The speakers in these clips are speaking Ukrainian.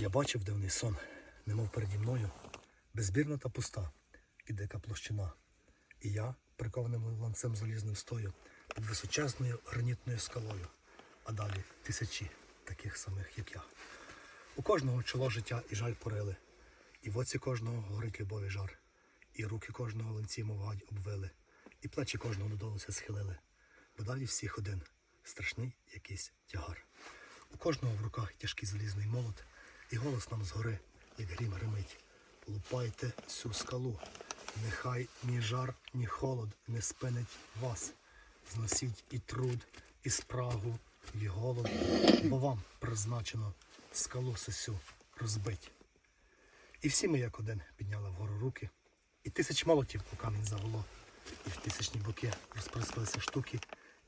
Я бачив дивний сон, немов переді мною, безбірна та пуста і дика площина. І я, прикованим ланцем залізним стою, під височезною гранітною скалою, а далі тисячі таких самих, як я. У кожного чоло життя і жаль порили, і в оці кожного горить любові жар, і руки кожного ланці, мов гадь, обвили, і плечі кожного додолу се схилили, бо далі всіх один страшний якийсь тягар. У кожного в руках тяжкий залізний молот, і голос нам згори, як грім гримить. Лупайте всю скалу, нехай ні жар, ні холод не спинить вас. Зносіть і труд, і спрагу, і голод, бо вам призначено скалу сесю розбить. І всі ми, як один, підняли вгору руки, і тисяч молотів у камінь загуло, і в тисячні боки розприскалися штуки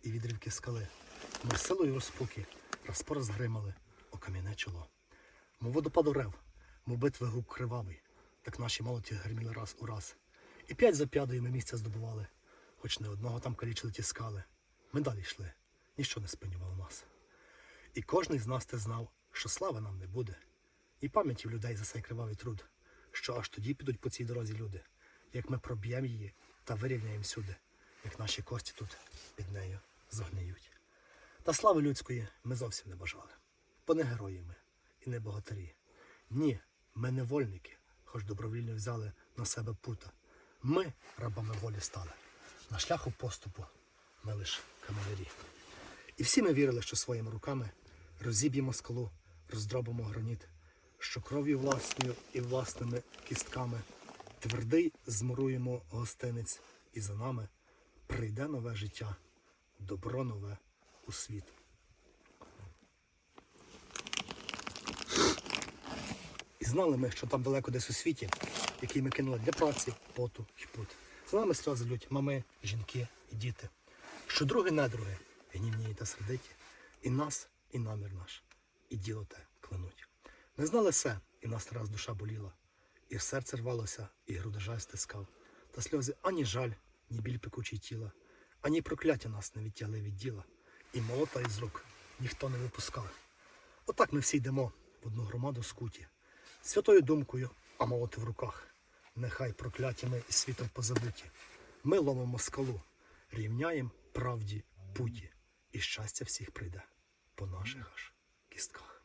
і відрівки скали. Ми силою розпуки гримали о кам'яне чоло. Мов водопаду рев, мов битви гук кривавий, так наші молоті гриміли раз у раз. І п'ять за п'ядою ми місця здобували, хоч не одного там калічили ті скали. Ми далі йшли, ніщо не спинювало нас. І кожний з нас те знав, що слави нам не буде, і пам'яті в людей за цей кривавий труд, що аж тоді підуть по цій дорозі люди, як ми проб'ємо її та вирівняємо всюди, як наші кості тут під нею загниють. Та слави людської ми зовсім не бажали, бо не герої ми і не богатирі. Ні, ми не вольники, хоч добровільно взяли на себе пута. Ми рабами волі стали. На шляху поступу ми лиш камелярі. І всі ми вірили, що своїми руками розіб'ємо скалу, роздробимо граніт, що кров'ю власною і власними кістками твердий змуруємо гостинець, і за нами прийде нове життя, добро нове у світ. Знали ми, що там далеко десь у світі, який ми кинули для праці, поту і пут. За нами сльози лють мами, жінки і діти. Що други недруги, гнівні та сердиті, і нас, і намір наш, і діло те клянуть. Ми знали все, і нас раз душа боліла, і серце рвалося, і груди жаль стискав. Та сльози ані жаль, ні біль пекучий тіла, ані прокляття нас не відтягли від діла, і молота із рук ніхто не випускав. Отак ми всі йдемо в одну громаду скуті, святою думкою, а молоти в руках. Нехай прокляттями і світом позабуті. Ми ловимо скалу, рівняєм правді путі, і щастя всіх прийде по наших аж кістках.